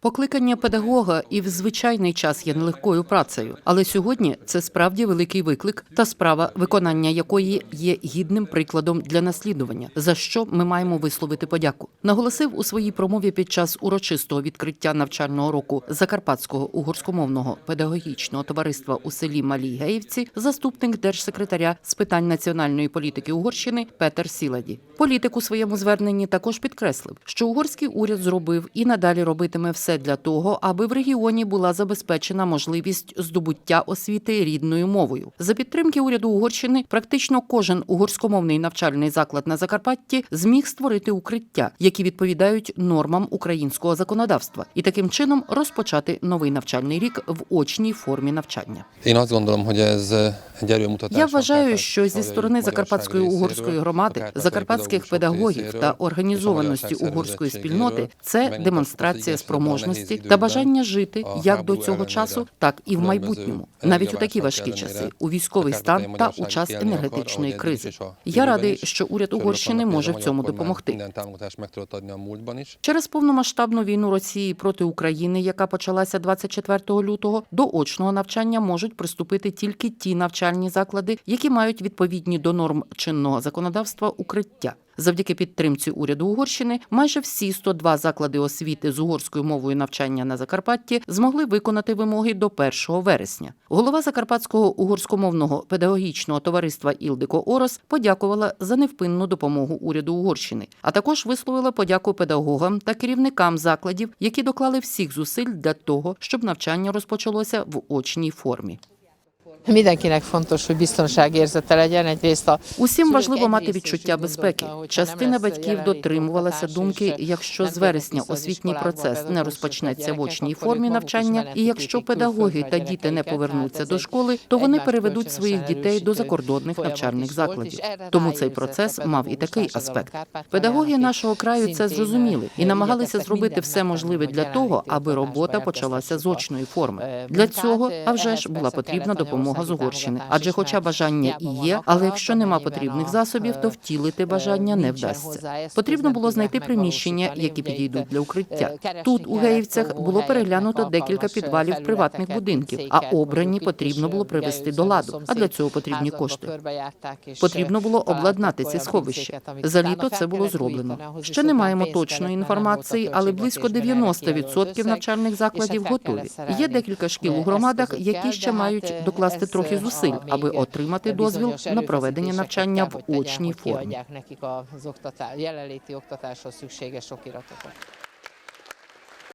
Покликання педагога і в звичайний час є нелегкою працею, але сьогодні це справді великий виклик та справа, виконання якої є гідним прикладом для наслідування, за що ми маємо висловити подяку. Наголосив у своїй промові під час урочистого відкриття навчального року Закарпатського угорськомовного педагогічного товариства у селі Малій Геївці заступник держсекретаря з питань національної політики Угорщини Петер Сіладі. Політик у своєму зверненні також підкреслив, що угорський уряд зробив і надалі робитиме все для того, аби в регіоні була забезпечена можливість здобуття освіти рідною мовою. За підтримки уряду Угорщини практично кожен угорськомовний навчальний заклад на Закарпатті зміг створити укриття, які відповідають нормам українського законодавства, і таким чином розпочати новий навчальний рік в очній формі навчання. Gondolom, hogy ez. Я вважаю, що зі сторони закарпатської угорської громади, закарпатських педагогів та організованості угорської спільноти це демонстрація hogy спроможності та бажання жити як до цього часу, так і в майбутньому, навіть у такі важкі часи, у військовий стан та у час енергетичної кризи. Я радий, що уряд Угорщини може в цьому допомогти. Через повномасштабну війну Росії проти України, яка почалася 24 лютого, до очного навчання можуть приступити тільки ті навчальні заклади, які мають відповідні до норм чинного законодавства укриття. Завдяки підтримці уряду Угорщини, майже всі 102 заклади освіти з угорською мовою навчання на Закарпатті змогли виконати вимоги до 1 вересня. Голова Закарпатського угорськомовного педагогічного товариства Ілдико Орос подякувала за невпинну допомогу уряду Угорщини, а також висловила подяку педагогам та керівникам закладів, які доклали всіх зусиль для того, щоб навчання розпочалося в очній формі. Mindenkinek fontos, hogy biztonságérzete legyen. Egyrészt a Усім важливо мати відчуття безпеки. Частина батьків дотримувалася думки, якщо з вересня освітній процес не розпочнеться в очній формі навчання, і якщо педагоги та діти не повернуться до школи, то вони переведуть своїх дітей до закордонних навчальних закладів. Тому цей процес мав і такий аспект. Педагоги нашого краю це зрозуміли і е, намагалися зробити все можливе для того, аби робота почалася з очної форми. е, Для цього, е, а вже ж була потрібна допомога з Угорщини. Адже, хоча бажання і є, але якщо нема потрібних засобів, то е, втілити бажання не вдасться. Потрібно було знайти приміщення, які підійдуть для укриття. Тут у Геївцях було переглянуто декілька підвалів приватних будинків, а обрані потрібно було привести до ладу. А для цього потрібні кошти. Потрібно було обладнати ці сховища. За літо це було зроблено. Ще не маємо точної інформації, але близько 90% навчальних закладів готові. Є декілька шкіл у громадах, які ще мають докласти трохи зусиль, аби отримати дозвіл на проведення навчання в очній формі.